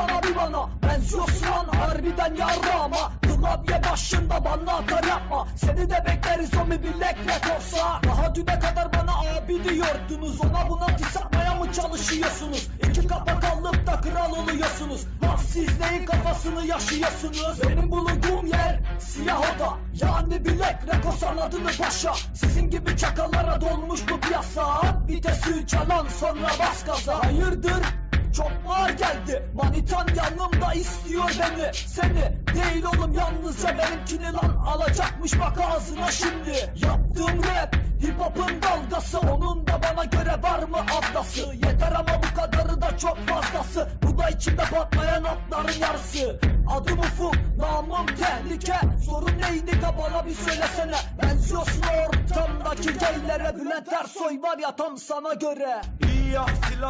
sana bir bana Benziyorsun lan harbiden yarrağıma Klavye başında bana atar yapma. Seni de bekleriz o mi bilek rekorsa Daha düne kadar bana abi diyordunuz. Ona buna diss atmaya mı çalışıyorsunuz? İki kapak alıp da kral oluyorsunuz. Lan siz neyin kafasını yaşıyorsunuz? Benim bulunduğum yer siyah oda. Yani bilek rekors anladın mı paşa. Sizin gibi çakallara dolmuş bu piyasa. Vitesi çalan sonra bas gaza. Hayırdır geldi. Manitan yanımda istiyor beni. Seni değil oğlum yalnızca benimkini lan Alacakmış. Bak ağzına şimdi. Yaptığım rap hip hop'un dalgası. Onun da bana göre var mı ablası? Yeter ama bu kadarı da çok fazlası. Bu da içimde patlayan atların yarısı. Adım Ufuk, namım tehlike. Sorun neydi de bana bir söylesene. Benziyorsun ortamdaki geylere Bülent Ersoy var ya tam sana göre. İyi silah